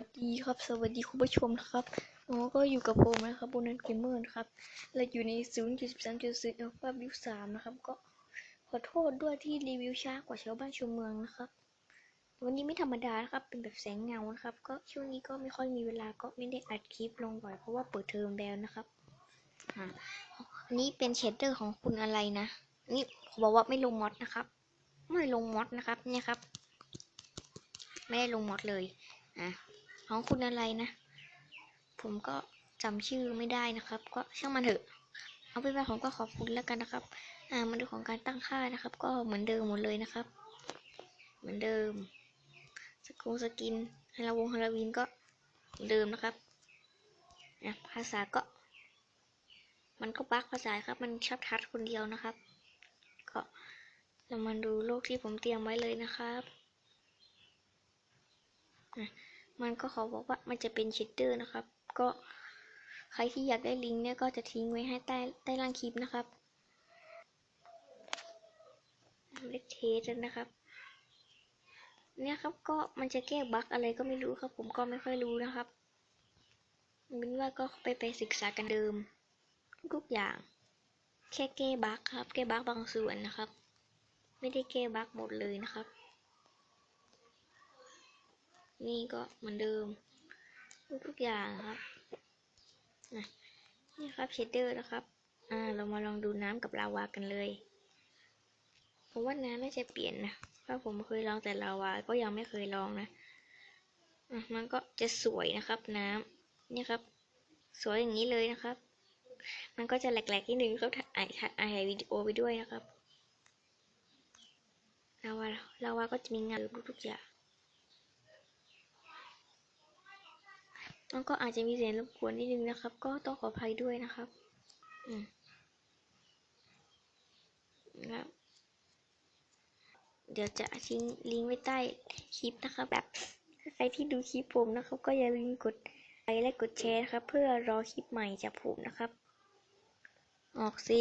วัสดีครับ สวัสดีคุณผู้ชมนะครับอ๋อก็อยู่กับผมนะครับบนนันเกมเมอร์นะครับเราอยู่ใน0.13.0 Alpha View 3นะครับ ก็ขอโทษด้วยที่รีวิวช้ากว่าชาวบ้านชาวเมืองนะครับ วันนี้ไม่ธรรมดานะครับ เป็นแบบแสงเงานะครับ ก็ช่วงนี้ก็ไม่ค่อยมีเวลาก็ไม่ได้อัดคลิปลงบ่อยเพราะว่าเปิดเทอมแล้วนะครับอ่าอันนี้เป็นเชดเดอร์ของคุณอะไรนะ นี่เขาบอกว่าไม่ลงมอดนะครับ ไม่ลงมอดนะครับ เนี่ยครับ ไม่ได้ลงมอดเลย อะ ของคุณอะไรนะ ผมก็จำชื่อไม่ได้นะครับ ก็ช่างมันเถอะ เอาเป็นว่าผมก็ขอบคุณแล้วกันนะครับ อ่ามาดูของการตั้งค่านะครับ ก็เหมือนเดิมหมดเลยนะครับ เหมือนเดิม สกุลสกินฮาลาวงฮาลาวีนก็เหมือนเดิมนะครับนะภาษาก็ มันก็บักภาษาครับ มันชอบทัดคนเดียวนะครับ ก็เรามาดูโลกที่ผมเตรียมไว้เลยนะครับอะ มันก็ขอบอกว่ามันจะเป็นเชดเดอร์นะครับ ก็ใครที่อยากได้ลิงก์เนี่ยก็จะทิ้งไว้ให้ใต้ใต้ล่างคลิปนะครับเล็กเทสนะครับ เนี่ยครับก็มันจะแก้บั๊กอะไรก็ไม่รู้ครับ ผมก็ไม่ค่อยรู้นะครับเป็นว่าก็ไปไปศึกษากันเดิม ทุกอย่าง แค่แก้บั๊กครับ แก้บั๊กบางส่วนนะครับ ไม่ได้แก้บั๊กหมดเลยนะครับ นี่ก็เหมือนเดิม ทุกๆอย่างครับนี่ครับเชดเดอร์นะครับ อ่า เรามาลองดูน้ำกับลาวากันเลยผมว่าน้ำน่าจะเปลี่ยนนะเพราะผมเคยลองแต่ลาวาก็ยังไม่เคยลองนะมันก็จะสวยนะครับ น้ำนี่ครับ สวยอย่างนี้เลยนะครับ มันก็จะแหลกๆนิดนึงเขาถ่ายถ่ายวิดีโอไปด้วยนะครับลาวาลาวาก็จะมีงานทุกๆอย่าง แล้วก็อาจจะมีเสียงรบกวนนิดนึงนะครับ ก็ต้องขออภัยด้วยนะครับ อืมนะครับเดี๋ยวจะทิ้งลิงก์ไว้ใต้คลิปนะครับ แบบใครที่ดูคลิปผมนะครับ ก็อย่าลืมกดไลค์และกดแชร์นะครับ เพื่อรอคลิปใหม่จากผมนะครับ ออกสิ